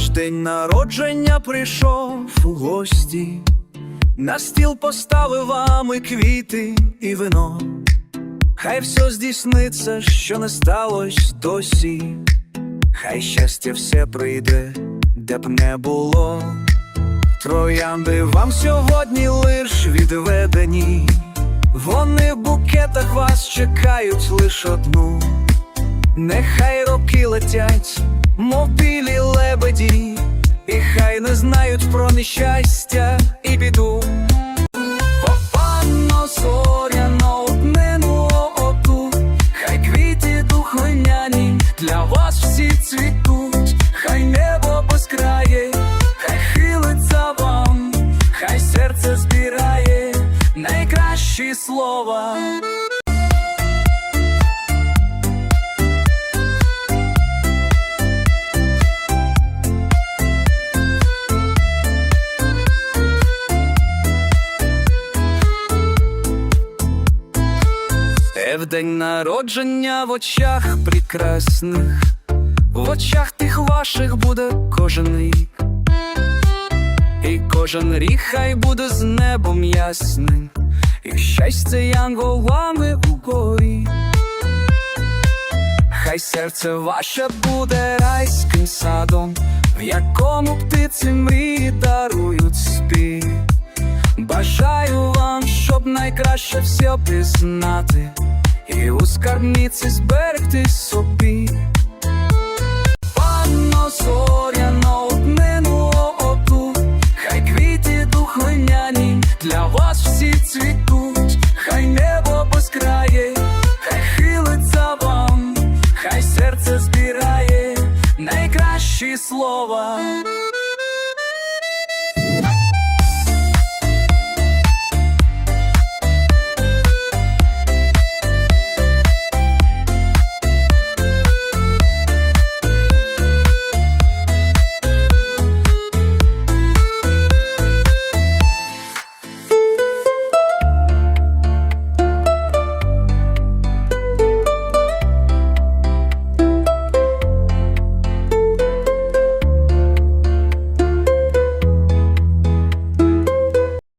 ваш день народження прийшов у гості, на стіл поставив вам і квіти і вино. Хай все здійсниться, що не сталося досі, хай щастя все прийде, де б не було. Троянди вам сьогодні лиш відведені, вони в букетах вас чекають лиш одну. Нехай роки летять, мов білі лебеді, і хай не знають про нещастя і біду. Попанно зоряно однину оту, хай квіти духминяні для вас всі цвітуть, хай небо безкрає, хай хилиться вам, хай серце збирає найкращі слова. Е в день народження в очах прекрасних, в очах тих ваших буде кожен рік, і кожен рік хай буде з небом ясним, і щастя янголами у горі. Хай серце ваше буде райським садом, в якому птиці мрії дарують спів. Бажаю вам, щоб найкраще все пізнати і у скарбниці зберегти собі. Панно зоряно однину оту, хай квіти духминяні для вас всі цвітуть, хай небо безкрає, хай хилиться вам, хай серце збирає найкращі слова.